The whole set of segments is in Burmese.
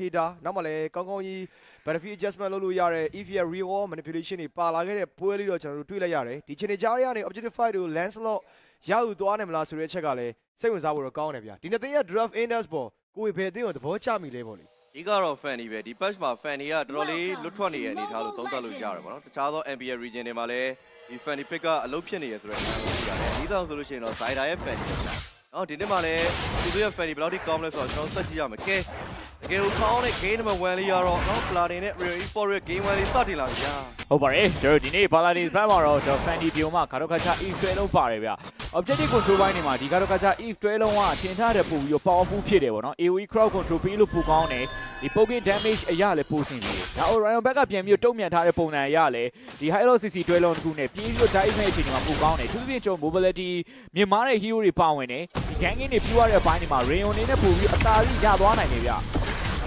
heater နောက်မှလည်းကောင်းကောင်းကြီး battlefield adjustment လုပ်လို့ရတဲ့ EVR real manipulation တွေပါလာခဲ့တဲ့ပွဲလေးတော့ကျွန်တော်တို့တွေ့လိုက်ရတယ်ဒီချိန်ကြားရကနေ objective fight ကို Lancelot ရယူသွားနိုင်မလားဆိုတဲ့အချက်ကလည်းစိတ်ဝင်စားဖို့တော့ကောင်းတယ်ဗျာဒီနှစ်သိန်းရဲ့ draft index ပေါ်ကိုယ်ဘယ်အသိကိုသဘောကျမိလဲပေါ့လေဒီကတော့ fan တွေပဲဒီ patch မှာ fan တွေကတော်တော်လေးလွတ်ထွက်နေတဲ့အနေအထားလို့သုံးသပ်လို့ရတယ်ပေါ့နော်တခြားသော NBA region တွေမှာလည်းဒီ fan တွေ pick ကအလုပ်ဖြစ်နေရဆိုတဲ့အကြောင်းကိုသိရတယ်ဒီတော့ဆိုလို့ရှိရင်တော့ Zyder ရဲ့ fan တွေပဲနော်ဒီနေ့မှာလည်းသူတို့ရဲ့ fan တွေဘယ်လောက်ထိကောင်းမလဲဆိုတော့ကျွန်တော်ဆက်ကြည့်ရမယ်ကဲ တကယ်ကိုကောင်းတဲ့ game number 1လေးရတော့နော် Platin နဲ့ Real Esports ရဲ့ game 1လေးစတင်လာပြီဗျာဟုတ်ပါတယ်ကျွန်တော်တို့ဒီနေ့ Paladins ဘက်မှာတော့ကျွန်တော် Fandy Bio မှာ Gado Gacha Eve 12လုံးပါတယ်ဗျ Objective Control ဘိုင်းတွေမှာဒီ Gado Gacha Eve 12လုံးကထင်ထားတဲ့ပုံပြီးတော့ powerful ဖြစ်တယ်ပေါ့နော် AoE crowd control ပြီးလို့ပိုကောင်းတယ်ဒီ Poking damage အရာလည်းပိုဆင်ပြီးဒါ Orion ဘက်ကပြန်ပြီးတော့တုံ့ပြန်ထားတဲ့ပုံစံအရာလည်းဒီ Hilo CC 12လုံးတစ်ခုနဲ့ပြေးပြီးတော့ dive မဲ့အချိန်တွေမှာပိုကောင်းတယ်သူသဖြင့်ကျွန်တော် mobility မြင်မာတဲ့ hero တွေပါဝင်တယ်ဒီ gang game တွေပြရတဲ့ဘိုင်းတွေမှာ Rayon နေနဲ့ပို့ပြီးအသာကြီးရသွားနိုင်တယ်ဗျ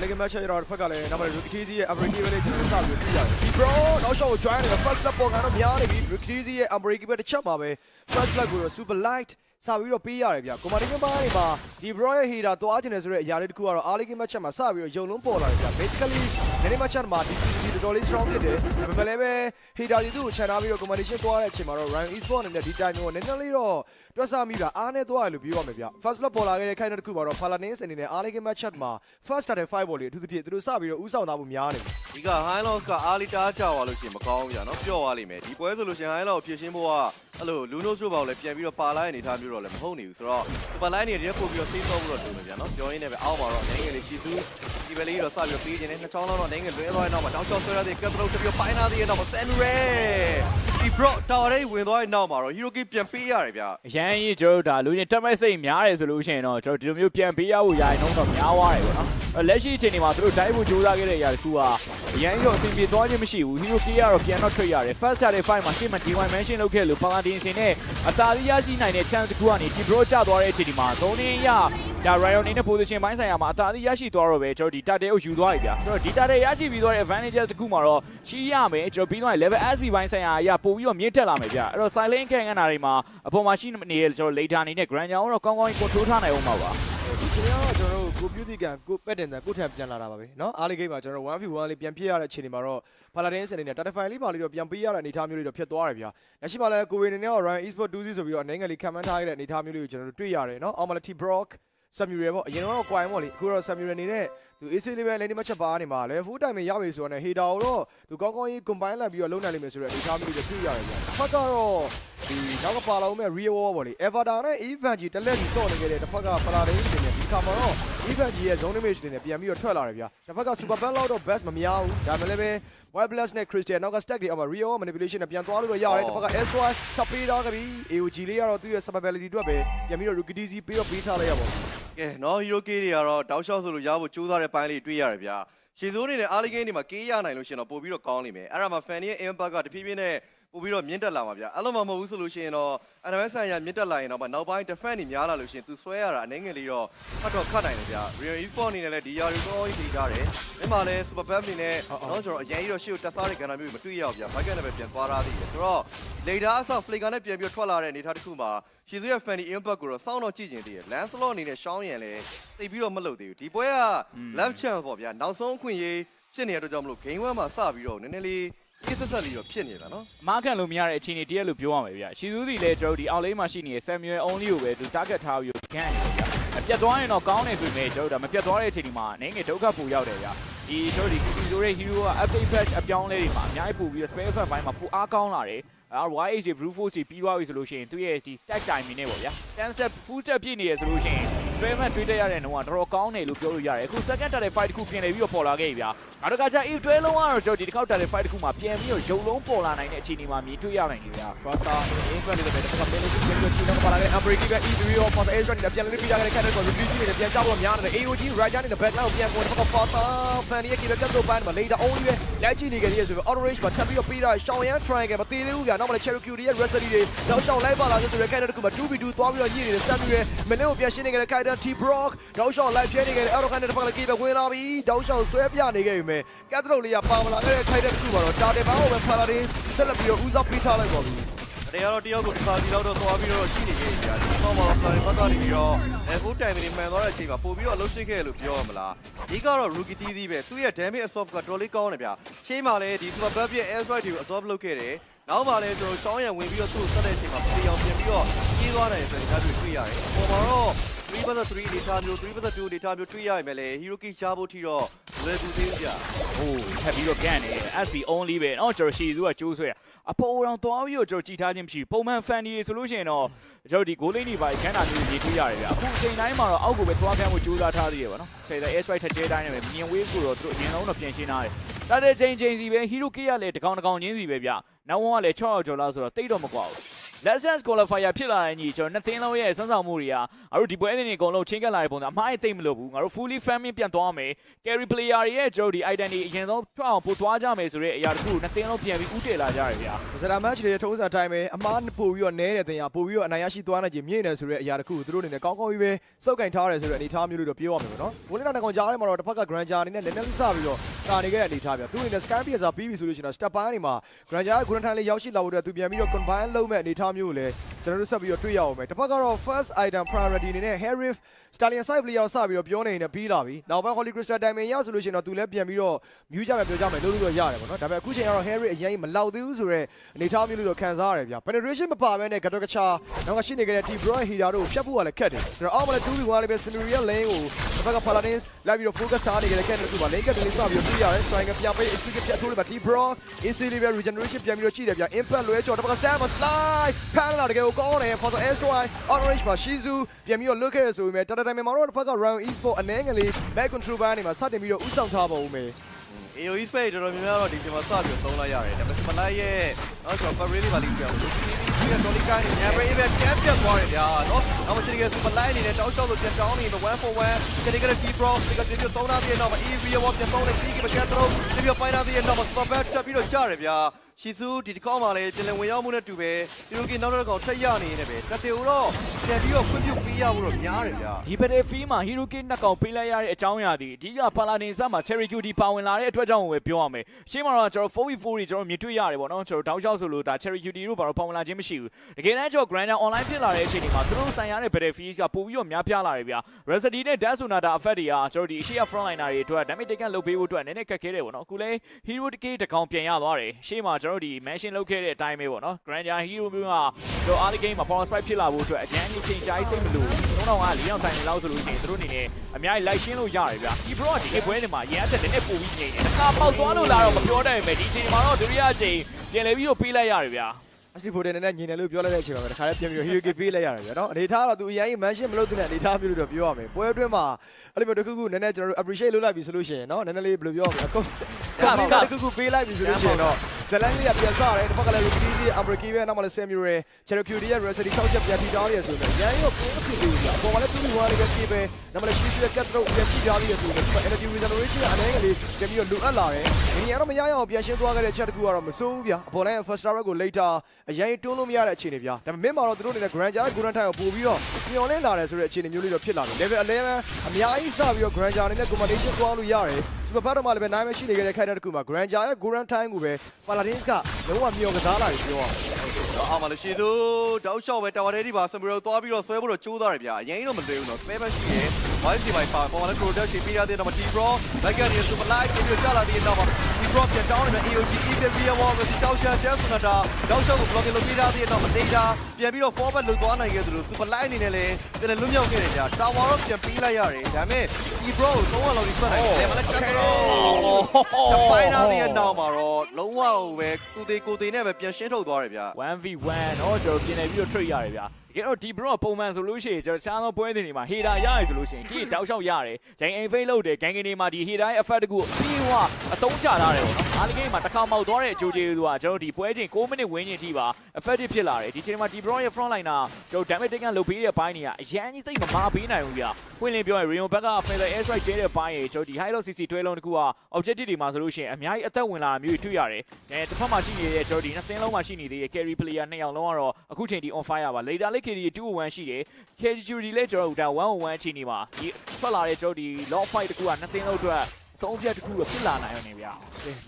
အလေးကမတ်ချက်ရတော့တစ်ဖက်ကလည်းနောက်မှ Rookie Teasy ရဲ့ Unbreakable လေးကျွန်တော်စပြီးတွေ့ရတယ်ဒီ bro နောက်ရှော့ကို join နေတဲ့ first step ပေါ်ကတော့များနေပြီ Rookie Teasy ရဲ့ Unbreakable တစ်ချက်မှာပဲ first blood ကိုတော့ super light စပြီးတော့ပေးရတယ်ဗျ။ Commanding ဘားတွေမှာဒီ bro ရဲ့ heater တွားချင်တယ်ဆိုတဲ့အရာလေးတစ်ခုကတော့ early game match မှာစပြီးတော့ယုံလုံးပေါ်လာတယ်ဗျ။ basically နည်းနည်း match မှာ DCC တော်တော်လေး strong ဖြစ်တယ်။ဒါပေမဲ့လည်းပဲ heater တွေသူ့ကိုခြံထားပြီးတော့ commandation တွားတဲ့အချိန်မှာတော့ Ryan Esports အနေနဲ့ဒီ time ကိုနည်းနည်းလေးတော့တွက်ဆမိတာအားနဲ့သွားရလို့ပြောရမယ်ဗျ။ first blood ပေါ်လာခဲ့တဲ့ခိုင်တဲ့တစ်ခုမှာတော့ Paladins အနေနဲ့ early game match မှာ first started 5ပေါ်လေးအထူးသဖြင့်သူတို့စပြီးတော့ဥဆောင်သားဖို့များနေပြီ။ဒီက high loss ကအားလီတားကြသွားလို့ရှိရင်မကောင်းဘူးကြာနော်ပျော့သွားလိမ့်မယ်ဒီပွဲဆိုလို့ရှိရင် high loss ကိုဖြည့်ရှင်းဖို့ကအဲ့လို luno ဆိုပါကိုလည်းပြန်ပြီးတော့ပါလာတဲ့အနေအထားမျိုးတော့လည်းမဟုတ်နေဘူးဆိုတော့ super line တွေတည်းပို့ပြီးတော့ save တော့ဖို့တော့တူနေဗျာနော်ပြောရင်းနဲ့ပဲအောက်မှာတော့နိုင်ငံလေးကြည်စုဒီပဲလေးတော့စပြီးတော့ပေးခြင်းနဲ့နှစ်ချောင်းလောက်တော့နိုင်ငံလွဲသွားတဲ့နောက်မှာတောက်ချောက်ဆွဲရတဲ့ကပ်ပလုတ်ပြီးတော့ပိုင်းနာတဲ့နောက်မှာ samurai ဒီ bro တော်ရေးဝင်သွားတဲ့နောက်မှာတော့ hiroki ပြန်ပေးရတယ်ဗျာအရန်ကြီးကျွန်တော်တို့ဒါလူချင်းတက်မဲ့စိတ်များတယ်ဆိုလို့ရှိရင်တော့ကျွန်တော်ဒီလိုမျိုးပြန်ပေးရဖို့ယာရင်တော့များသွားတယ်ပေါ့နော်အဲ့လက်ရှိအချိန်ဒီမှာသူတို့ dive ဖို့ကြိုးစားခဲ့တဲ့အရာတစ်ခုက အရန်ကြီးတော့အဆင်ပြေသွားခြင်းမရှိဘူး hero key ကတော့ပြန်တော့ထွက်ရတယ် first started fight မှာရှေ့မှာ D1 mention လုပ်ခဲ့လို့ paladin စင်နဲ့အသာရီးရရှိနိုင်တဲ့ chance တစ်ခုကနေဒီ bro ကျသွားတဲ့အချိန်ဒီမှာသုံးနေရဒါ Ryan နေနဲ့ position ဘိုင်းဆိုင်ရာမှာအသာရီးရရှိသွားတော့ပဲကျွန်တော်ဒီ target ကိုယူသွားပြီဗျာကျွန်တော်ဒီ target ရရှိပြီးသွားတဲ့ advantages တစ်ခုမှာတော့ရှိရမယ်ကျွန်တော်ပြီးသွားရင် level SP ဘိုင်းဆိုင်ရာအရာပို့ပြီးတော့မြင့်တက်လာမယ်ဗျာအဲ့တော့ silent ခံခံတာတွေမှာအပေါ်မှာရှိနေတဲ့ကျွန်တော် later အနေနဲ့ grand ကြောင်တော့ကောင်းကောင်း control ထားနိုင်အောင်ပါပါဒီချိန်ကတော့ ကျွန်တော်တို့ကို beauty ကန်ကို pet တင်တယ်ကိုထံပြန်လာတာပါပဲเนาะအားလေးဂိမ်းမှာကျွန်တော်တို့ 1v1 လေးပြန်ပြရတဲ့အချိန်တွေမှာတော့ Paladins အနေနဲ့ Tatify လေးပါလေးတော့ပြန်ပေးရတဲ့အနေအထားမျိုးလေးတော့ဖြစ်သွားတယ်ဗျာ။လက်ရှိမှာလည်းကိုဝေအနေနဲ့တော့ Ryan Esport 2ဆိုပြီးတော့အနေငယ်လေးခံမှန်းထားရတဲ့အနေအထားမျိုးလေးကိုကျွန်တော်တို့တွေ့ရတယ်เนาะ Amality Brock Samuel ပေါ့အရင်တော့ Quine ပေါ့လေအခုတော့ Samuel အနေနဲ့သူ AC လေးပဲ lane မှချက်ပါနေမှာလဲ full time ရပြီဆိုတော့ hater ကိုတော့သူကောင်းကောင်းကြီး combine လိုက်ပြီးတော့လုံးနိုင်လိမ့်မယ်ဆိုတဲ့အနေအထားမျိုးလေးကိုတွေ့ရတယ်ဗျာ။တစ်ဖက်ကတော့ဒီနောက်ကပါလာအောင်မဲ့ Real War ပေါ့လေ Avatar နဲ့ Evangy တစ်လက်ကြီးစော့နေခဲ့တဲ့တစ်ဖက်က Paladins အနေနဲ့ဒီခါမှာတော့ Evangy ရဲ့ zone image တွေနဲ့ပြန်ပြီးတော့ထွက်လာတယ်ဗျာ။တစ်ဖက်က Super Bell လောက်တော့ best မများဘူး။ဒါမှလည်းပဲ White Blast နဲ့ Crystal နောက်က stack တွေအောက်မှာ Real manipulation နဲ့ပြန်သွားလို့တော့ရတယ်။တစ်ဖက်က S1 ထပ်ပေးတော့ကပြီ AOG လေးကတော့သူ့ရဲ့ survivability အတွက်ပဲပြန်ပြီးတော့ Rookie DC ပေးတော့ပေးထားလိုက်ရပါဘူး။ကဲနော် hiroki တွေကတော့တောက်လျှောက်ဆိုလို့ရဖို့ကြိုးစားတဲ့ပိုင်းလေးတွေ့ရတယ်ဗျာရှည်စိုးနေနဲ့ early game တွေမှာကေးရနိုင်လို့ရှိရင်တော့ပို့ပြီးတော့ကောင်းလိမ့်မယ်အဲ့ဒါမှ fan ရဲ့ impact ကတဖြည်းဖြည်းနဲ့ ပို့ပြီးတော့မြင့်တက်လာမှာဗျာအဲ့လိုမှမဟုတ်ဘူးဆိုလို့ရှိရင်တော့ advance ဆိုင်ရာမြင့်တက်လာရင်တော့နောက်ပိုင်း defense တွေများလာလို့ရှိရင်သူဆွဲရတာအနေငယ်လေးတော့ဖတ်တော့ခတ်နိုင်တယ်ဗျာ real esport အနေနဲ့လည်းဒီຢာတွေတော့ကြီးထိထားတယ်အဲ့မှာလည်း super bam အနေနဲ့တော့ကျွန်တော်အရင်ကြီးတော့ရှေ့ကိုတက်စားတဲ့ကဏ္ဍမျိုးမတွေ့ရဘူးဗျာဘိုက်ကနဲ့ပဲပြန်သွားထားသေးတယ်ဆိုတော့ later အဆောက် flicker နဲ့ပြန်ပြီးထွက်လာတဲ့အနေအထားတစ်ခုမှာရှည်သွေးရဲ့ fanny impact ကိုတော့စောင်းတော့ကြည့်ကျင်သေးတယ် lancelot အနေနဲ့ရှောင်းရင်လည်းသိပြီးတော့မလုပ်သေးဘူးဒီပွဲက left chance ပေါ့ဗျာနောက်ဆုံးအခွင့်အရေးဖြစ်နေတဲ့အတွက်ကြောင့်မလို့ game 1မှာစပြီးတော့နည်းနည်းလေး ကိစ္စဆက်လေးတော့ဖြစ်နေတာနော်အမားခံလို့မရတဲ့အခြေအနေတရက်လို့ပြောရမယ်ဗျာရှီဇူးစီလည်းကျွန်တော်ဒီအောက်လေးမှာရှိနေတဲ့ Samuel only ကိုပဲသူ target ထားပြီးတော့ gan နေဗျာအပြတ်သွားရင်တော့ကောင်းတယ်ဆိုပေမဲ့ကျွန်တော်တို့ဒါမပြတ်သွားတဲ့အချိန်ဒီမှာအနေငယ်ဒုက္ခပူရောက်တယ်ဗျာဒီကျွန်တော်ဒီ CC ဆိုတဲ့ hero က update patch အပြောင်းလဲတွေမှာအများကြီးပူပြီးတော့ spare effect ဘိုင်းမှာပူအားကောင်းလာတယ်အဲ YH တွေ brute force တွေပြီးသွားပြီဆိုလို့ရှိရင်သူ့ရဲ့ဒီ stack time နေနဲ့ပေါ့ဗျာ stand step full step ပြည့်နေရဆိုလို့ရှိရင် spare effect တွေးတတ်ရတဲ့နှုန်းကတော်တော်ကောင်းတယ်လို့ပြောလို့ရတယ်အခု second target fight တစ်ခုပြင်နေပြီးတော့ပေါ်လာခဲ့ပြီဗျာနောက်တစ်ခါကျ if တွဲလုံးကတော့ကျွန်တော်ဒီတစ်ခေါက် target fight တစ်ခုမှာပြန်ပြီးတော့ရုံလုံးပေါ်လာနိုင်တဲ့အခြေအနေမှာမြင်တွေ့ရနိုင်တယ်ဗျာ Rasta infant တွေပဲတစ်ခါပြန်လို့ပြန်လို့ချီတော့ပါလာတဲ့ Unbreaking ပဲ E3 ရော Force Ace တွေပြန်လို့ပြကြတဲ့ character ကို review ကြည့်နေပြန်ကြောက်လို့များနေတယ် AOG Raja နဲ့ backline ကိုပြန်ပေါ်တစ်ခါ Fasta fan ရဲ့ killer ကတော့ဘန်မှာ later only ပဲလက်ကြည့်နေကြရဆိုပြီး auto range မှာထပ်ပြီးတော့ပေးတာရှောင်းရန် triangle မသေးသေးဘူးကြာနောက်မှလည်း Cherokee ရဲ့ recipe တွေနောက်ရှောင်းလိုက်ပါလာဆိုတဲ့ character တခုမှာ 2v2 သွားပြီးတော့ညှိနေတဲ့ Samuel မနေ့ကပြန်ရှင်းနေကြတဲ့ character T Brock နောက်ရှောင်း live ပြနေကြတဲ့ auto cannon တစ်ခါလည်း keep ဝင်လာပြီးနောက်ရှောင်းဆွဲပြနေခဲ့ပြီမဲ့ Cathro လေးကပါမလာခဲ့တဲ့ character တခုမှာတော့ target ဘောင်းကိုပဲ Paladins ဆက်လက်ပြီးတော့ဦးစားပေးထားလိုက်ပါပြီအတေကတော့တယောက်ကိုတစ်ခါစီတော့သွားပြီးတော့ရှိနေခဲ့ကြတယ်ဒီကောင်မှာဖန်ဖတ်ကနေပြီးတော့အဲကိုတိုင်မီမှန်သွားတဲ့အချိန်မှာပို့ပြီးတော့လှုပ်ရှိခဲ့လို့ပြောရမလားဒီကတော့ rookie တီးတီးပဲသူ့ရဲ့ damage absorb ကတော်လေးကောင်းတယ်ဗျရှေးမှာလည်းဒီ super buff ရဲ့ air strike တွေကို absorb လုပ်ခဲ့တယ်နောက်မှလည်းကျွန်တော်ရှောင်းရံဝင်ပြီးတော့သူ့ကိုဆက်တဲ့အချိန်မှာပြေအောင်ပြင်ပြီးတော့ကြီးသွားတယ်ဆိုရင်ဒါတွေ့တွေ့ရတယ်အပေါ်မှာတော့ 3 vs 3 data မျိုး3 vs 2 data မျိုးတွေ့ရရင်ပဲလေ Hiroki ရှားဖို့ထိတော့လွယ်ကူသေးကြ။ဟိုးထပ်ပြီးတော့ကန်နေ SB only ပဲ။အော်ကျွန်တော်ရှီစုကကျိုးဆွဲ။အပေါ်အောင်သွားပြီးတော့ကျွန်တော်ကြည်ထားခြင်းမရှိပုံမှန် fan တွေဆိုလို့ရှိရင်တော့ကျွန်တော်ဒီ goal line တွေပါခန်းတာမျိုးရေးတွေ့ရတယ်ဗျ။အခုအချိန်တိုင်းမှာတော့အောက်ကိုပဲသွားကမ်းဖို့ကြိုးစားထားသေးရပါတော့။ဖေဒါ air strike ထက်ကျဲတိုင်းနဲ့ပဲမြင်ဝေးကိုတော့သူတို့အရင်ဆုံးတော့ပြင်ရှင်းထားတယ်။တတဲ့ချိန်ချိန်စီပဲ Hiroki ကလည်းတကောင်တကောင်ချင်းစီပဲဗျ။နောက်ဝန်းကလည်း6ယောက်ကျော်လောက်ဆိုတော့တိတ်တော့မကွာဘူး။ Lessons qualifier ဖြစ်လာတဲ့ညီကျွန်တော်နှစ်သင်းလုံးရဲ့စမ်းဆောင်မှုတွေကငါတို့ဒီပွဲအသင်းတွေအကုန်လုံးချင်းကပ်လာတဲ့ပုံစံအမှားအသိမ့်မလို့ဘူးငါတို့ fully farming ပြန်သွားမယ် carry player တွေရဲ့ကျွန်တော်ဒီ item တွေအရင်ဆုံးထွက်အောင်ပို့သွားကြမယ်ဆိုတဲ့အရာတခုနှစ်သင်းလုံးပြန်ပြီးဥတည်လာကြရတယ်ဗျာဇလာမတ်ချ်တွေထုံးစံအတိုင်းပဲအမားပို့ပြီးတော့နဲတဲ့တင်ရပို့ပြီးတော့အနိုင်ရရှိသွားနိုင်ခြင်းမြင့်နေဆိုတဲ့အရာတခုကိုသူတို့အနေနဲ့ကောင်းကောင်းကြီးပဲစုပ်ကင်ထားတယ်ဆိုတဲ့အနေအထားမျိုးလေးတော့ပြောရမှာပေါ့နော်။ဝင်းလနာကောင်ကြားထဲမှာတော့တစ်ဖက်က Granger အနေနဲ့နည်းနည်းလေးစပြီးတော့ကာနေခဲ့တဲ့အနေအထားပြ။သူအနေနဲ့ Scan Piercer ပြီးပြီဆိုလို့ရှိရင်တော့ step ပိုင်းတွေမှာ Granger က Grand Time လေးရောက်ရှိလာဖို့အတွက်သူပြန်ပြီးတော့ combine လုပ်မဲ့အနေအထားမျိုးကိုလည်းကျွန်တော်တို့ဆက်ပြီးတော့တွေ့ရအောင်မယ်။တစ်ဖက်ကတော့ first item priority အနေနဲ့ Harif Stallion side လေးရောက်စပြီးတော့ပြောနေနေပြီးလာပြီ။နောက်ပိုင်း Holy Crystal Diamond ရောက်ဆိုလို့ရှိရင်တော့သူလည်းပြန်ပြီးတော့မြူးကြမယ်ပြောကြမယ်လို့လို့ရတယ်ပေါ့နော်။ဒါပေမဲ့အခုချိန်ကတော့ Harry အရင်မလောက်သေးဘူးဆိုတော့အနေအထားမျိုးလေးတော့ခံစားရတယ်ဗျာ။ penetration မပါဘဲနဲ့ gato gacha နောက်ကရှိနေကြတဲ့ T Bro Hira တို့ကိုဖျက်ဖို့ကလည်းခက်တယ်။ဆိုတော့အောက်မှာလည်း2 1လေးပဲ Simuria lane ကိုတစ်ဖက်က Paladins လိုက်ပြီးတော့ focus ထားနေကြတဲ့ Cat တို့က lane ကတလေးစပြီးတော့ပြရတယ်။ Triangle ပြန်ပေး execute ဖြတ်ထိုးလိုက်ပါ T Bro easily ပဲ regeneration ပြန်ပြီးတော့ကြည့်တယ်ဗျာ။ impact လွဲကျော်တစ်ဖက်က stand မှာ slide ဖမ်းလာတကယ်ကိုကောင်းတယ် for the asteroid orange မှာ Shizu ပြန်ပြီးတော့ look ခဲ့ရဆိုပေမဲ့တတတိုင်မှာတော့တစ်ဖက်က round esport အနေငယ်လေး back control ဘန်းနေမှာစတင်ပြီးတော့ဥဆောင်ထားပါဦးမယ် AOE space တော်တော်များများတော့ဒီချိန်မှာစပြီးသုံးလိုက်ရတယ်ဒါပေမဲ့မလိုက်ရဲ့တော့ကျွန်တော် Ferrari ပါလိမ့်ပြောင်းလို့ဒီဒီကတော်လီကိုင်းနေ Never even ပြန်ပြတ်သွားတယ်ဗျာနော်နောက်မှရှိခဲ့သူမလိုက်နေတဲ့တောက်လျှောက်လို့ပြန်တောင်းနေ1 for 1ကနေကတဲ့ T Pro ဒီကဒီတော့သုံးလာပြီးတော့ EV ဝပြန်သုံးနေပြီးကမကန်တော့ဒီပြပိုင်းလာပြီးတော့ Super Bat တက်ပြီးတော့ကြားတယ်ဗျာရှီဆူဒီတစ်ခေါက်မှလည်းကျင်လင်ဝင်ရောက်မှုနဲ့တူပဲဒီလိုကနောက်တော့ကောင်ထက်ရနေနေပဲတက်တေဦးတော့ပြန်ပြီးတော့ခွင့်ပြုပေးရဖို့တော့များတယ်ဗျာဒီ battlefield မှာ hero kit နှစ်ကောင်ပေးလိုက်ရတဲ့အကြောင်းအရာဒီအဓိက paladin ဇက်မှာ cherry q ဒီပါဝင်လာတဲ့အတွက်ကြောင့်ပဲပြောရမယ်ရှင်းမှာတော့ကျွန်တော် 4v4 တွေကျွန်တော်မြင်တွေ့ရတယ်ပေါ့နော်ကျွန်တော်တောက်လျှောက်ဆိုလို့ဒါ cherry q ဒီတို့ဘာလို့ပါဝင်လာခြင်းမရှိဘူးတကယ်တမ်းကျွန်တော် grander online ဖြစ်လာတဲ့အချိန်ဒီမှာသူတို့ဆိုင်ရတဲ့ battlefield ကပို့ပြီးတော့များပြားလာတယ်ဗျာ rhapsody နဲ့ dash sonata effect တွေကကျွန်တော်ဒီအရှိရ front liner တွေအတွက် damage taken လုပ်ပေးဖို့အတွက်နည်းနည်းခက်ခဲတယ်ပေါ့နော်အခုလဲ hero kit တကောင်ပြန်ရသွားတယ်ရှေ့မှာကျွန်တော်ဒီ mention လုပ်ခဲ့တဲ့အတိုင်းပဲပေါ့နော် grander hero မျိုးကကျွန်တော် early game မှာ power spike ဖြစ်လာဖို့အတွက်အကျန်းကြီးချိန်ကြားသိမ့်မလို့3000က4ယောက်တိုင်နေလောက်ဆိုလို့ရှိရင်သူတို့အနေနဲ့အများကြီးလိုက်ရှင်းလို့ရတယ်ဗျာဒီ pro ကဒီပွဲတွေမှာရန်အသက်နည်းနည်းပိုပြီးငြိမ်တယ်တစ်ခါပေါက်သွားလို့လာတော့မပြောတတ်ပဲဒီချိန်မှာတော့ဒုတိယအချိန်ပြန်လဲပြီးတော့ပေးလိုက်ရတယ်ဗျာ actually for တဲ့နဲ့ညင်တယ်လို့ပြောလိုက်တဲ့အချိန်မှာပဲတခါလေးပြန်ပြီးတော့ hero kit ပေးလိုက်ရတယ်ဗျာနော်အနေထားကတော့သူအရင် mention မလုပ်တဲ့အနေထားမျိုးလို့တော့ပြောရမယ်ပွဲအတွင်းမှာအဲ့လိုမျိုးတစ်ခုခုနည်းနည်းကျွန်တော်တို့ appreciate လုပ်လိုက်ပြီဆိုလို့ရှိရင်နော်နည်းနည်းလေးဘယ်လိုပြောရမလဲအကုန်တစ်ခုခုပေးလိုက်ပြီဆိုလို့ရှိရင်တော့ ဇလန်လေးကပြန်စားတယ်တစ်ဖက်ကလည်း rookie ကြီး Abraki ပဲနောက်မှလည်း Samuel Cherokee ရဲ့ Rosary 6ချက်ပြန်တီတောင်းရဆိုတော့ရန်ရောပုံဖြစ်ပြီးပြီအပေါ်မှာလည်း2 1လေးပဲပြေးပဲနောက်မှလည်း Shizu ရဲ့ cut throw ပြန်ကြည့်ပြပြီးရဆိုတော့ energy regeneration အနေနဲ့လေးပြန်ပြီးတော့လိုအပ်လာတယ်။ဒီနေရာတော့မရရအောင်ပြန်ရှင်းသွားခဲ့တဲ့ချက်တစ်ခုကတော့မစိုးဘူးဗျာ။အပေါ်လည်း first direct ကို later အရင်တွန်းလို့မရတဲ့အခြေအနေဗျာ။ဒါပေမဲ့မှာတော့သူတို့အနေနဲ့ Granger နဲ့ Golden Time ကိုပို့ပြီးတော့ညှော်လင်းလာတယ်ဆိုတဲ့အခြေအနေမျိုးလေးတော့ဖြစ်လာတယ်။ level 11အများကြီးစပြီးတော့ Granger အနေနဲ့ commandation သွားလို့ရတယ်။ Super Battle မှာလည်းပဲနိုင်မရှိနေခဲ့တဲ့ခိုက်တဲ့တစ်ခုမှာ Granger ရဲ့ Golden Time ကိုပဲ Paladins ကလုံးဝမြော်ကစားလာပြီပြောရအောင်တော့အောင်မလို့ရှိသူတောက်လျှောက်ပဲတာဝါတဲဒီပါစမီရိုသွားပြီးတော့ဆွဲဖို့တော့ကြိုးစားရဗျာအရင်တော့မလွယ်ဘူးနော်ဆွဲမှရှိရဲ့ဝိုင်းစီမိုင်ပါပေါ်လာ product ရှိပေးရတဲ့တော့ T Pro လိုက်ကနေ super light ပြီးတော့ကြာလာတဲ့တော့ T drop ပြန်တောင်းနေတယ် AOG Evil Rear Wall ကိုဒီတောက်ချာချမ်းစတာတောက်ချောက်ကို blocking လုပ်ပေးထားပြီးတော့မနေတာပြန်ပြီးတော့ forward လုသွားနိုင်ခဲ့သလို super line အနေနဲ့လည်းပြန်လွတ်မြောက်ခဲ့တယ်ကြာ tower တော့ပြန်ပေးလိုက်ရတယ်ဒါပေမဲ့ Ebro ကိုသုံးလောက်ကြီးဆွတ်နိုင်တယ်မလည်းကတ်တော့ final ရဲ့နောက်မှာတော့လုံးဝပဲကိုသေးကိုသေးနဲ့ပဲပြန်ရှင်းထုတ်သွားတယ်ဗျ 1v1 တော့ကျွန်တော်ပြင်နေပြီးတော့ trade ရတယ်ဗျ တကယ်တော့ဒီ bro ကပုံမှန်ဆိုလို့ရှိရင်ကျွန်တော်ချားသောပွဲတွေမှာ header ရရဆိုလို့ရှိရင်ဒီတောက်လျှောက်ရတယ်ဂျိုင်းအိမ်ဖိတ်လုပ်တယ်ဂန်ဂင်တွေမှာဒီ header ရဲ့ effect တကူအပြီးဟွာအတုံးချထားတယ်ပေါ့နော်အားလကိမှာတစ်ခါမောက်သွားတဲ့အကြိုကျေးဇူးကကျွန်တော်ဒီပွဲချိန်6မိနစ်ဝန်းကျင်ထိပါ effective ဖြစ်လာတယ်ဒီချိန်မှာဒီ bro ရဲ့ front liner ကျွန်တော် damage taken လုပ်ပေးတဲ့ဘိုင်းတွေကအရန်ကြီးသိပ်မမာပေးနိုင်ဘူးဗျာပွင့်လင်းပြောရင် Rio ဘက်က feather air strike ကျဲတဲ့ဘိုင်းရေကျွန်တော်ဒီ high low cc တွဲလုံးတကူက objective တွေမှာဆိုလို့ရှိရင်အများကြီးအသက်ဝင်လာတာမျိုးတွေတွေ့ရတယ်အဲတစ်ဖက်မှာရှိနေတဲ့ကျွန်တော်ဒီနှစ်သင်းလုံးမှာရှိနေသေးတဲ့ carry player နှစ်ယောက်လုံးကတော့အခုချိန်ဒီ on fire ပါ later လေး KD 2-1ရှိတယ် KG လည်းကျွန်တော်တို့ဒါ1-1အချိန်နေမှာဒီထွက်လာတဲ့ကျွန်တော်ဒီ lock fight တကူကနှစ်သင်းလုံးအတွက်စ ဆုံးဖြတ်တစ်ခုတော့ဖြစ်လာနိုင်ရောနေဗျာ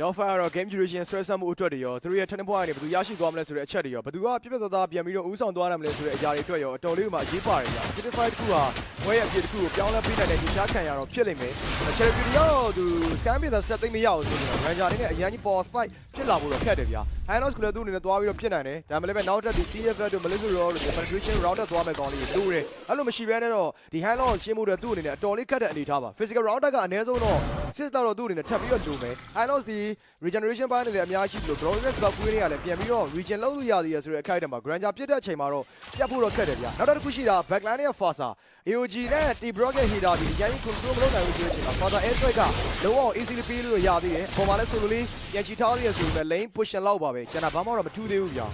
တော့ fire တော့ game duration ဆွဲဆက်မှုအတွက်တွေရောသူတို့ရဲ့ turning point တွေဘယ်သူရရှိသွားမလဲဆိုတဲ့အချက်တွေရောဘယ်သူကပြပြသားသားပြန်ပြီးတော့ဦးဆောင်သွားနိုင်မလဲဆိုတဲ့အရာတွေအတွက်ရောအတော်လေးမှအရေးပါတယ်ဗျာ Spotify တစ်ခုဟာဝဲရဲ့အပြည့်တစ်ခုကိုပြောင်းလဲပေးနိုင်တဲ့ဒီချားခံရတော့ဖြစ်လိမ့်မယ် Cherry ရောသူ scan ပေးတဲ့ step သိမ့်မရအောင်ဆိုတော့ Ranger အနေနဲ့အရင်ကြီး power spike ဖြစ်လာဖို့တော့ခက်တယ်ဗျာ Hinos ကလည်းသူ့အနေနဲ့သွားပြီးတော့ဖြစ်နိုင်တယ်ဒါမှလည်းပဲနောက်ထပ်ဒီ CFL တို့ Melissa Raw တို့ penetration round တက်သွားမဲ့ကောင်းလေးတွေလိုတယ်အဲ့လိုမရှိဘဲနဲ့တော့ဒီ Hinos ကိုရှင်းမှုတွေသူ့အနေနဲ့အတော်လေးခက်တဲ့အနေထားပါ physical round တက်ကအနည်းဆုံးတော့ assist တော့သူ့အနေနဲ့ထပ်ပြီးတော့ဂျုံမယ် Hinos ဒီ regeneration ပိုင်းတွေလည်းအများကြီးရှိလို့ glorious ကကွေးတွေကလည်းပြန်ပြီးတော့ regen လုပ်လို့ရသေးရဆိုတဲ့အခိုက်အတန့်မှာ granger ပြစ်တဲ့အချိန်မှာတော့ပြတ်ဖို့တော့ခက်တယ်ဗျာနောက်တစ်ခုရှိတာ backline ရဲ့ fasa AOG နဲ့ T-Brock ရဲ့ heater ဒီရန် control မလုပ်နိုင်ဘူးဆိုတဲ့အချိန်မှာ fasa air strike ကလုံးဝ easily ပေးလို့ရသေးတယ်ပုံမှန်လဲဆိုလိုလေးပြန်ချီထားရဆိုပေမဲ့ lane push လောက်ပါပဲကျန်တာဘာမှတော့မထူးသေးဘူးဗျာ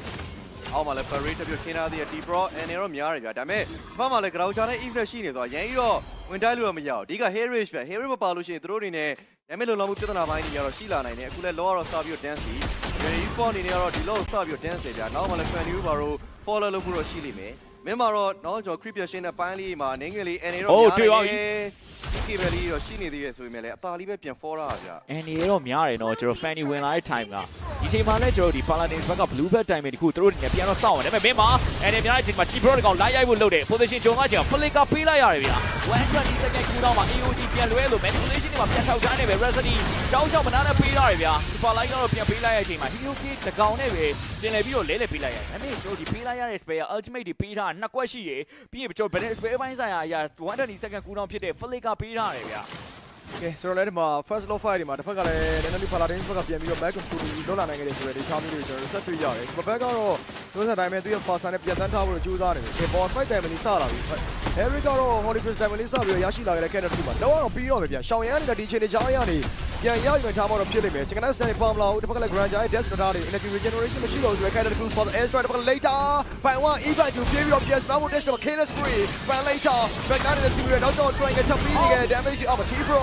အောက်မှာလည်း parade တစ်ပြခင်းထားသေးတယ် T Pro and ရောများတယ်ဗျာဒါပေမဲ့ဘာမှလည်း ground ချနဲ့ if နဲ့ရှိနေဆိုတော့ရန်ကြီးတော့ဝင်တိုက်လို့တော့မရဘူးဒီက Harris ဗျာ Harris မပါလို့ရှိရင်သူတို့အနေနဲ့ရမ်းမဲ့လုံလောက်မှုပြဿနာပိုင်းတွေကတော့ရှိလာနိုင်တယ်အခုလည်း law ကတော့စပြီးတော့ dance ကြီး Ready for အနေနဲ့ကတော့ဒီ law ကိုစပြီးတော့ dance တယ်ဗျာနောက်မှလည်း fan new ဘာလို့ follow လုပ်မှုတော့ရှိလိမ့်မယ် မင်းမှာတော့နော်ကျွန်တော် creep ရှင်းတဲ့ပိုင်းလေးမှာနင်းငယ်လေး and တော့များတယ်ဒီကေဘယ်လေးတော့ရှိနေသေးတယ်ဆိုပေမဲ့လည်းအသာလေးပဲပြန် for တာဗျာအန်ဒီရောများတယ်နော်ကျွန်တော် Fanny ဝင်လာတဲ့ time ကဒီချိန်မှာလည်းကျွန်တော်ဒီ Paladins ဘက်က Blue Belt time တခုသူတို့အနေနဲ့ပြန်တော့စောင့်ရတယ်ဒါပေမဲ့မင်းမှာအန်ဒီများတဲ့အချိန်မှာ T Pro တကောင် live ရိုက်ဖို့လုပ်တယ် position ဂျုံကကြောင် flicker ပေးလိုက်ရတယ်ဗျာ120 second cooldown မှာ AOG ပြန်လွဲလို့ manipulation တွေမှာပြန်ထောက်ချမ်းနေပဲ Rhapsody တောင်းချောင်းမနာနဲ့ပေးရတယ်ဗျာ Super Light ကတော့ပြန်ပေးလိုက်ရတဲ့အချိန်မှာ Hero Kick တကောင်နဲ့ပဲတင်လည်ပြီးတော့လဲလဲပေးလိုက်ရတယ်ဒါပေမဲ့ကျွန်တော်ဒီပေးလိုက်ရတဲ့ spell ultimate တွေပေးထားနှစ်ကွက်ရှိရပြီးရင်ကျွန်တော် Battle spell ပိုင်းဆိုင်ရာအရာ120 second cooldown ဖြစ်တဲ့ flicker ပေးထားရတယ်ဗျာ ကဲဆိုတော့လည်းဒီမှာ first low fight ဒီမှာတစ်ဖက်ကလည်းနည်းနည်းလေး paladin ဘက်ကပြန်ပြီးတော့ back control ကိုလောက်လာနိုင်ခဲ့တယ်ဆိုတော့ဒီချားမျိုးတွေကျွန်တော်ဆက်တွေ့ရတယ်ဒီဘက်ကတော့သူစတိုင်းမဲ့သူရဲ့ fast နဲ့ပြန်တန်းထားဖို့ကြိုးစားနေတယ်ဒီ boss fight တိုင်မလေးစလာပြီ Eric ကတော့ Holy Priest တိုင်မလေးစပြီးရရှိလာခဲ့တဲ့ character မှာတော့တော့ပြီးတော့ပဲဗျာရှောင်းရမ်းနေတဲ့ဒီချိန်တွေချားရနေပြန်ရယူထားမှတော့ဖြစ်လိမ့်မယ် second set နဲ့ပေါမလာဘူးတစ်ဖက်ကလည်း grand giant death ထားတယ် energy regeneration မရှိတော့ဘူးဆိုတော့ character for the air strike တစ်ဖက်က later ဘိုင်ဝမ် event ကိုပြေးပြီးတော့ PS နောက် dash တော့ careless free ဘန် later back down တဲ့ series နောက်တော့ trying ထပ်ပြီးနေခဲ့ damage အောက်မှာ T Pro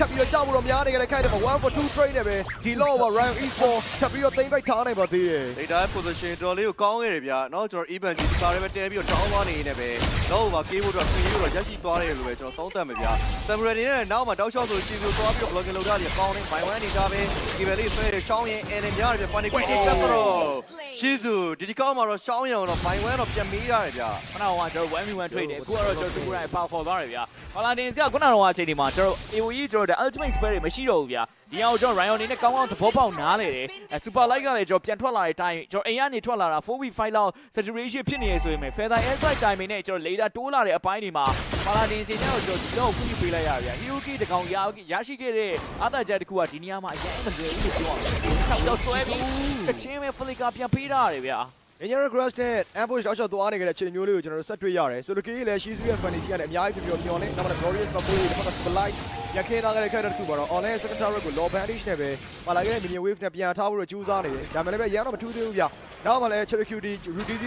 ထပ်ပြီးတော့ကြောက်ဖို့တော့များနေကြတဲ့ခိုက်တယ်1 for 2 trade နဲ့ပဲဒီ low over round e4 ထပ်ပြီးတော့သိမ့်ပိုက်ထားနိုင်ပါသေးတယ်။ data position တော်လေးကိုကောင်းခဲ့တယ်ဗျာ။နော်ကျွန်တော် even ကြီးစားရဲပဲတဲပြီးတော့ down သွားနေနေပဲ low over ကေးဖို့တော့ဆွေးပြီးတော့ရက်ရှိသွားတယ်လို့ပဲကျွန်တော်သုံးသပ်မှာဗျာ။ samurai နေနဲ့နောက်မှာတောက်လျှောက်ဆိုရှင်းပြသွားပြီးတော့ blocking လုပ်တာကြီးကောင်းနေ by one နေတာပဲ given လေးဆွဲတယ်ရှောင်းရင် end များတယ်ဗျာ panic ကိုတက်တော့ရှီဇူဒီဒီကောက်မှာတော့ရှောင်းရအောင်တော့ဘိုင်ဝဲတော့ပြန်မေးရတယ်ဗျာခုနကကျွန်တော် 1v1 trade တယ်အခုကတော့ကျွန်တော်2 round ပေါခေါ်သွားတယ်ဗျာ Paladins ကခုနကတော့အချိန်ဒီမှာကျွန်တော် AoE ကျွန်တော် ultimate spell တွေမရှိတော့ဘူးဗျာဒီအောင်ကျွန်တော် Ryan အနေနဲ့ကောင်းကောင်းသဘောပေါက်နားလေတယ် Super Light ကလည်းကျွန်တော်ပြန်ထွက်လာတဲ့အတိုင်းကျွန်တော်အိမ်ကနေထွက်လာတာ 4v5 လောက် saturation ဖြစ်နေရဆိုရင် Feather Air Strike time နဲ့ကျွန်တော် later တိုးလာတဲ့အပိုင်းတွေမှာ Paladins တွေနဲ့ကျွန်တော်ဒီတော့ခုပြပေးလိုက်ရဗျာ Hero Key တကောင်ရရရှိခဲ့တဲ့အာသာချက်တစ်ခုကဒီနေရာမှာအရင်မလွယ်ဘူးလို့ပြောအောင်ဆောက်တော့ဆွဲပြီးတစ်ချင်းပဲ flicker ပြန်ပေးထားရတယ်ဗျာ Engineer Crush နဲ့ ambush တောက်လျှောက်သွားနေကြတဲ့ချိန်မျိုးလေးကိုကျွန်တော်တို့ဆက်တွေ့ရတယ်ဆိုလိုကီလည်း Shizu ရဲ့ fantasy ကနေအများကြီးပြပြမျောနေနောက်မှာ Glorious Bubble ဒီမှာ Spotlight ရခဲလာခဲ့တဲ့ character တစ်ခုပါတော့ online second tower ကို low bandage နဲ့ပဲပါလာခဲ့တဲ့ minion wave နဲ့ပြန်ထားဖို့ကြိုးစားနေတယ်ဒါမှလည်းပဲရန်တော့မထူးသေးဘူးဗျနောက်မှလည်း Cherokee Rudy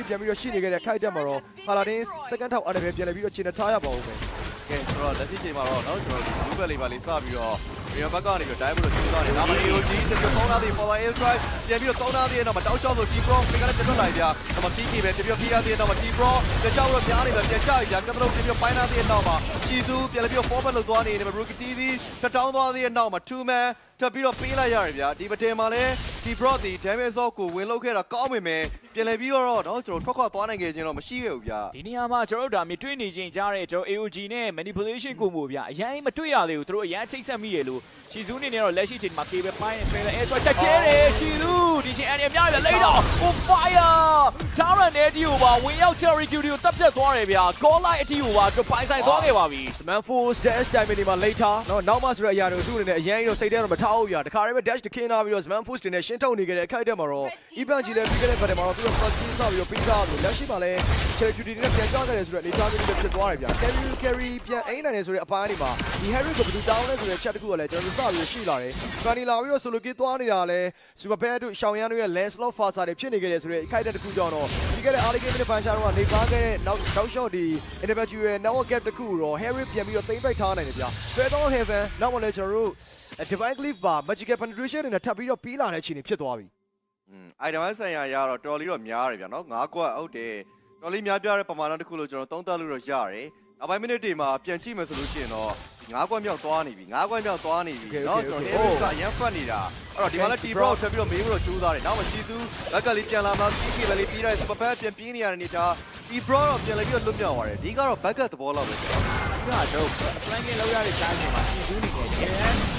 ပြန်ပြီးတော့ရှိနေခဲ့တဲ့ kite တက်မှာတော့ Paladin second tower အနေနဲ့ပြန်လည်ပြီးတော့ခြေနဲ့ထားရပါဦးမယ် ကဲဆိုတော့လက်ရှိချိန်မှာတော့နော်ကျွန်တော်ဒီ blue belly ပါလေးစပြီးတော့ real back ကနေပြီးတော့ dive လို့ကျူးသွားတယ်ဒါမှ AOG တက်ပြီးတော့တောင်းလာသေး forward air drive ပြန်ပြီးတော့တောင်းလာသေးတဲ့နောက်မှာတောက်ချောက်ဆို T-Pro ပြန်ကလည်းတက်ထွက်လာကြဒါမှ PK ပဲပြန်ပြီးတော့ဖိရသေးတဲ့နောက်မှာ T-Pro တခြားတော့ပြားနေပဲပြန်ချလိုက်ကြကပ်တော့ပြန်ပြီးတော့ပိုင်းလာသေးတဲ့နောက်မှာ Shizu ပြန်လည်းပြီးတော့ forward လောက်သွားနေတယ် Rookie TV ထထောင်းသွားသေးတဲ့နောက်မှာ two man ထပ်ပြီးတော့ပေးလိုက်ရတယ်ဗျာဒီပတင်မှာလည်း T Pro ဒီ damage off ကိုဝင်လောက်ခဲ့တာကောင်းပေမဲ့ပြန်လည်ပြီးတော့เนาะကျွန်တော်ထွက်ခွာသွားနိုင်ခဲ့ခြင်းတော့မရှိခဲ့ဘူးဗျာ ဒီနေရာမှာကျွန်တော်တို့ဒါမြတွေ့နေချင်းကြားတဲ့ကျွန်တော် AOG နဲ့ manipulation ကိုမျိုးဗျအရင်မတွေ့ရသေးဘူးသူတို့အရင်ချိတ်ဆက်မိရလို့ရှီဇူးနေနေတော့လက်ရှိချိန်မှာ cable ပိုင်းနဲ့ fair air strike တက်ချဲတယ်ရှီဇူးဒီချိန်အန်ရများရလိမ့်တော့ on fire ချာရန်နေတီကိုပါဝင်ရောက် cherry cutie ကိုတပ်ပြတ်သွားတယ်ဗျာ call light အတီကိုပါကျွန်တော်ပိုင်ဆိုင်သွားခဲ့ပါပြီ Man Force dash time ဒီမှာ later နော်နောက်မှဆိုတဲ့အရာတွေကိုသူ့အနေနဲ့အရင်ကြီးတော့စိတ်ထဲတော့မထား ဘူးဗျာတခါတည်းပဲ dash တခင်းထားပြီးတော့ Man Force တွေနဲ့ရှင်းထုတ်နေကြတဲ့အခိုက်အတန့်မှာတော့ Iban ကြီးလည်းပြီးခဲ့တဲ့ဘက်ထဲမှာတော့သူက first kill ဆောက်ပြီးတော့ပြီးသားပြီးလက်ရှိမှာလည်း Cherokee တွေနဲ့ပြန်ကြခဲ့တယ်ဆိုတော့ later မျိုးတွေဖြစ်သွားတယ်ဗျာ Carry carry ပြန်အိမ်နိုင်တယ်ဆိုတဲ့အပိုင်းတွေမှာဒီ Harry ကိုဘယ်သူတောင်းလဲဆိုတဲ့ chat တခုကလည်းကျွန်တော်တို့စပြီးရှိလာတယ်။ Fanny လာပြီးတော့ solo kill သွားနေတာလည်း Super Bad တို့ရှောင်းရမ်းတို့ရဲ့ Lancelot Fasa တွေဖြစ်နေခဲ့တယ်ဆိုတဲ့အခိုက်အတန့်တခုကြောင့်တော့ပြီးခဲ့တဲ့ early game နဲ့ Punch တော့နေပါခဲ့တဲ့နောက်တောက်လျှောက်ဒီ individual network gap တခုကိုတော့ Harry ပြန်ပြီးတော့သိမ့်ပိုက်ထားနိုင်တယ်ဗျာ Feather Heaven နောက်မှလည်းကျွန်တော်တို့ Divine Cliff ပါ Magical Penetration တွေနဲ့ထပ်ပြီးတော့ပြီးလာတဲ့အချိန်တွေဖြစ်သွားပြီ อืม item ဆိုင်ရာရတော့တော်တော်လေးတော့များတယ်ဗျာနော်၅ကွက်ဟုတ်တယ်တော်လေးများပြားတဲ့ပမာဏတစ်ခုလို့ကျွန်တော်သုံးသပ်လို့တော့ရတယ်ဒါ နောက်ပိုင်းမိနစ်တွေမှာပြန်ကြည့်မယ်ဆိုလို့ရှိရင်တော့ငါးကွက်မြောက်သွားနေပြီငါးကွက်မြောက်သွားနေပြီ Okay, okay, เนาะကျွန် okay. တော် Davis ကအရန်ဖတ်နေတာအဲ့တော့ဒီမှာလည်း T-Bro ထပ်ပြီးတော့မေးဖို့တော့ကြိုးစားတယ်နောက်မှစီသူဘက်ကလေးပြန်လာမှ PK ပဲလေးပြီးတဲ့ Super Bad ပြန်ပြေးနေရတဲ့အနေထား T-Bro တော့ပြန်လဲပြီးတော့လွတ်မြောက်သွားတယ်ဒီကတော့ backup သဘောလောက်ပဲကျွန်တော် ဒီကကျွန်တော် flanking လောက်ရတဲ့ချားနေမှာစီစူးနေတယ်တကယ်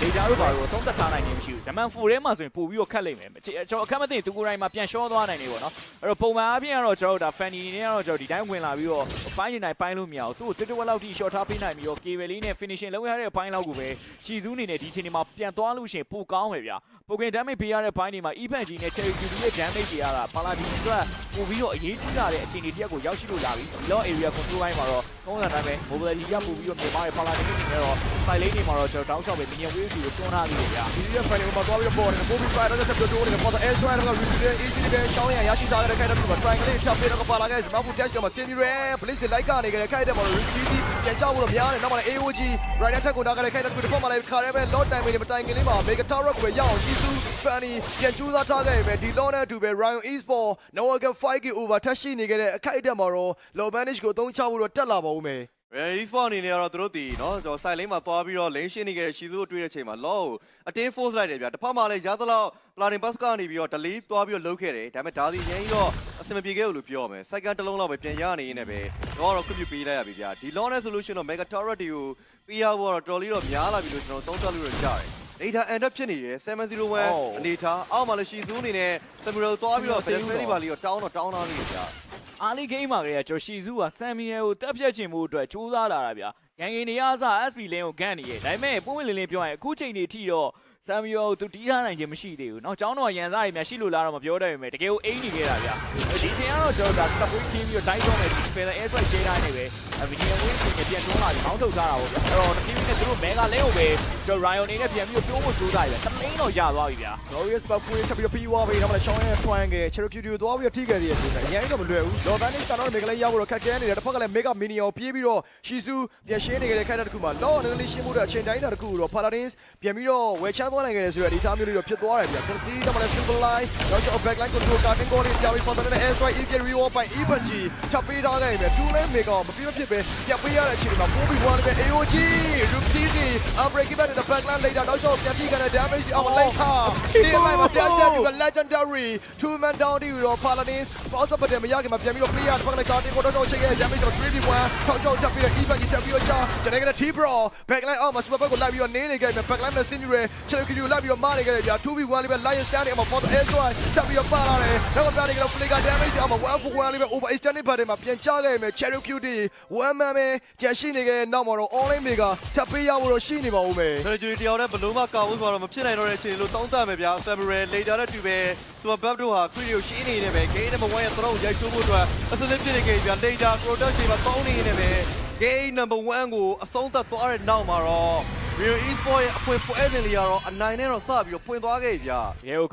ဒေတာတို့ဘာလို့သုံးသက်ထားနိုင်နေမရှိဘူးဇမန်4ထဲမှာဆိုရင်ပို့ပြီးတော့ခတ်လိမ့်မယ်ကျွန်တော်အခက်မသိသူကိုယ်တိုင်မှာပြန်ရှောသွားနိုင်နေပေါ့နော်အဲ့တော့ပုံမှန်အားဖြင့်ကတော့ကျွန်တော်တို့ဒါ Fanny နေနဲ့ကတော့ကျွန်တော်ဒီတိုင်းဝင်လာပြီးတော့ပိုင်းနေနိုင်ပိုင်းလို့မရဘူးသူ့ကိုတစ်တဝက်လောက်ထိ short ထားပေးနိုင်ပြီးတော့ cable လေးနဲ့ finishing လုပ်ရတဲ့ပိုင်းလောက်ကိုပဲရှီစူးနေနဲ့ဒီချိန်ဒီမှာပြန်သွားလို့ရှိရင်ပိုကောင်းမယ်ဗျာပိုကင် damage ပေးရတဲ့ပိုင်းတွေမှာ event ကြီးနဲ့ cherry beauty ရဲ့ damage တွေရတာပါလာဒီအတွက်ပို့ပြီးတော့အရေးကြီးလာတဲ့အခြေအနေတစ်ရပ်ကိုရောက်ရှိလို့လာပြီ low area control ပိုင်းမှာတော့သုံးသပ်တိုင်းပဲ mobility ရပို့ပြီးတော့မြန်မာရဲ့ပါလာဒီအနေနဲ့တော့ side lane တွေမှာတော့ကျွန်တော်တောင်းလျှောက်ပဲ minion wave ကိုတွန်းထားသေးတယ်ဗျာဒီရက်ဖိုင်မှာသွားပြီးတော့ပေါ်တယ်ပို့ပြီးဖိုင်တော့ဆက်ပြီးတော့နေပေါ်တော့ S drive က repeat easy ပဲရှောင်းရရရှိထားတဲ့ခိုင်တဲ့က triangle လေး chop ပြီးတော့ပါလာခဲ့စမဖူ dash ကမှ semi re police လိုက်ကနေကြတဲ့ခိုင်တဲ့မှာ repeat ပြန်ချဖို့တော့များတယ်နောက်မှလည်း AOG rider ထက်ကိုနားကြတဲ့ခိုင်တဲ့ကဒီပေါ်မှာလည်းခါရဲပဲ lot time တွေမတိုင်ခင်လေးမှာ mega tower ကိုရအောင်ကြီးစု fanny ပြန်ကျူးစားထားခဲ့ပဲဒီ lot နဲ့အတူပဲ Ryan Esport Noah 5k over ထက်ရှိနေခဲ့တဲ့အခိုက်အတန့်မှာတော့ low manage ကိုအသုံးချဖို့တော့တက်လာပါဦးမယ် Real Esport အနေနဲ့ကတော့သူတို့ဒီเนาะကျွန်တော် side lane မှာသွားပြီးတော့ lane ရှင်းနေခဲ့တဲ့ရှီဇူကိုတွေ့တဲ့ချိန်မှာ law ကိုအတင်း force လိုက်တယ်ဗျာတစ်ဖက်မှာလည်းရသလောက် Platin Bus ကနေပြီးတော့ delay သွားပြီးတော့လုပ်ခဲ့တယ်ဒါပေမဲ့ဒါစီရင်းကြီးတော့အဆင်မပြေခဲ့ဘူးလို့ပြောရမယ် second တစ်လုံးလောက်ပဲပြန်ရနေရင်းနဲ့ပဲတော့တော့ခွင့်ပြုပေးလိုက်ရပြီဗျာဒီ law နဲ့ဆိုလို့ရှိရင်တော့ Mega Turret တွေကိုပေးရဖို့တော့တော်တော်လေးတော့များလာပြီလို့ကျွန်တော်သုံးသပ်လို့ရကြတယ် data end up ဖြစ်နေတယ်701အနေထားအောက်မှာလည်းရှီဇူအနေနဲ့ Samuel သွားပြီးတော့ Benefit ပါလေးတော့တောင်းတော့တောင်းသားလေးဗျာ အား လေးဂိမ်းမှာကလေးကကျွန်တော်ရှီဇူးကဆမ်မီယယ်ကိုတက်ဖြတ်ချင်မှုအတွက်ကြိုးစားလာတာဗျာရန်ကင်နေရအစား SP လင်းကိုဂန့်နေရဲ့ဒါပေမဲ့ပုံဝင်လင်းလင်းပြောရရင်အခုချိန်နေထိတော့ဆမ်မီယယ်ကိုသူတီးထားနိုင်ခြင်းမရှိသေးဘူးเนาะကျောင်းတော်ရန်စားရများရှိလို့လားတော့မပြောတတ်ပေမဲ့တကယ်ကိုအိမ်နေခဲ့တာဗျာဒီချိန်ကတော့ကျွန်တော်ဒါစပွေးခင်းပြီးတော့တိုင်းတော့မယ်ဒီဖယ်လာ air strike ကျေးတိုင်းနေပဲဗီဒီယိုဝင်းကိုပြန်တွန်းလာပြီးမောင်းထုတ်ထားတာပေါ့ဗျာအဲ့တော့တပြေးနဲ့သူတို့မဲကလဲကိုပဲ ကျွန်တော် Ryan အနေနဲ့ပြန်ပြီးတော့တွန်းဖို့ကြိုးစားရတယ်တမင်းတော့ရသွားပြီဗျာ Glorious Buffalo ထပ်ပြီးတော့ပြီးသွားပြီနောက်မှလည်း Sean ရဲ့ triangle Cherokee ကိုသွားပြီးတော့ထိခဲ့သေးတယ်ဆိုတော့အရင်ကတော့မလွယ်ဘူး Lorganic ကတော့ Mega လေးရဖို့တော့ခက်ခဲနေတယ်တစ်ဖက်ကလည်း Mega Mini ကိုပြေးပြီးတော့ Shizu ပြန်ရှင်းနေခဲ့တဲ့ခိုက်တဲ့တစ်ခုမှာ Law နဲ့လေးရှင်းမှုတဲ့အချိန်တိုင်းတာတစ်ခုကိုတော့ Paladins ပြန်ပြီးတော့ဝယ်ချမ်းသွားနိုင်ခဲ့တယ်ဆိုတော့ဒီထားမျိုးလေးတော့ဖြစ်သွားတယ်ဗျာ Concede တော့လည်း Simple Line တော့ Back Line Control ကတင်ကိုလေးပြပြီး Paladin နဲ့ Air Strike EK Reward ပိုင်း Even G ချပ်ပေးထားခဲ့ပြီ2 lane Mega မပြေမဖြစ်ပဲပြတ်ပေးရတဲ့အချိန်မှာ4 v 1 နဲ့ AOG Ruptizi Unbreaking Back နဲ့ Back Line လိုက်တာတော့ပြန်ပြီးခဲ့တဲ့ damage အောင်လိုက်ထားဒီလိုက်မှာ Dash Dash က legendary two man down ဒီတော့ Paladins boss up တဲ့မရခင်မှာပြန်ပြီးတော့ play ရတစ်ဖက်ကလည်း card ကိုတော့ချိန်ခဲ့ damage တော့ 3v1 ထောက်ချောက်တက်ပြီးတော့ even ကြီးချက်ပြီးတော့ကြာကျွန်တော်ကလည်း T-Bro backline အောက်မှာ super back ကိုလိုက်ပြီးတော့နင်းနေခဲ့ပြီ backline နဲ့ senior ချက်လို့ကြီးလိုက်ပြီးတော့မားနေခဲ့တယ်ကြာ 2v1 လေးပဲ lion stand နဲ့အမ for the air strike တက်ပြီးတော့ပါလာတယ်နောက်ကပြနေကလည်း play က damage အမ1 for 1လေးပဲ over extended party မှာပြန်ချခဲ့မယ် cherry cutie one man ပဲကြာရှိနေခဲ့တဲ့နောက်မှာတော့ online mega ထပ်ပေးရဖို့တော့ရှိနေပါဦးမယ်ဆယ်ဂျူရီတယောက်နဲ့ဘလုံးမကောက်ဘူးဆိုတော့မဖြစ်နိုင်တော့တဲ့အခြေအနေလို့တောင်းတမယ်ဗျာဆမ်မရယ်လေတာနဲ့တူပဲစူပါဘတ်တို့ဟာခရီကိုရှင်းနေနေပဲဂိမ်းနံပါတ်1ရဲ့သရုပ်ရိုက်ချိုးဖို့အတွက်အစစဖြစ်နေကြဗျာလေတာပရိုတက်ချိန်မှာပေါင်းနေနေပဲဂိမ်းနံပါတ်1ကိုအဆုံးသတ်သွားတဲ့နောက်မှာတော့ Real Esport ရဲ့အဖွင့်ပွဲစဉ်လေးကတော့အနိုင်နဲ့တော့စပြီးတော့ဖွင့်သွားခဲ့ဗျာတကယ်ကို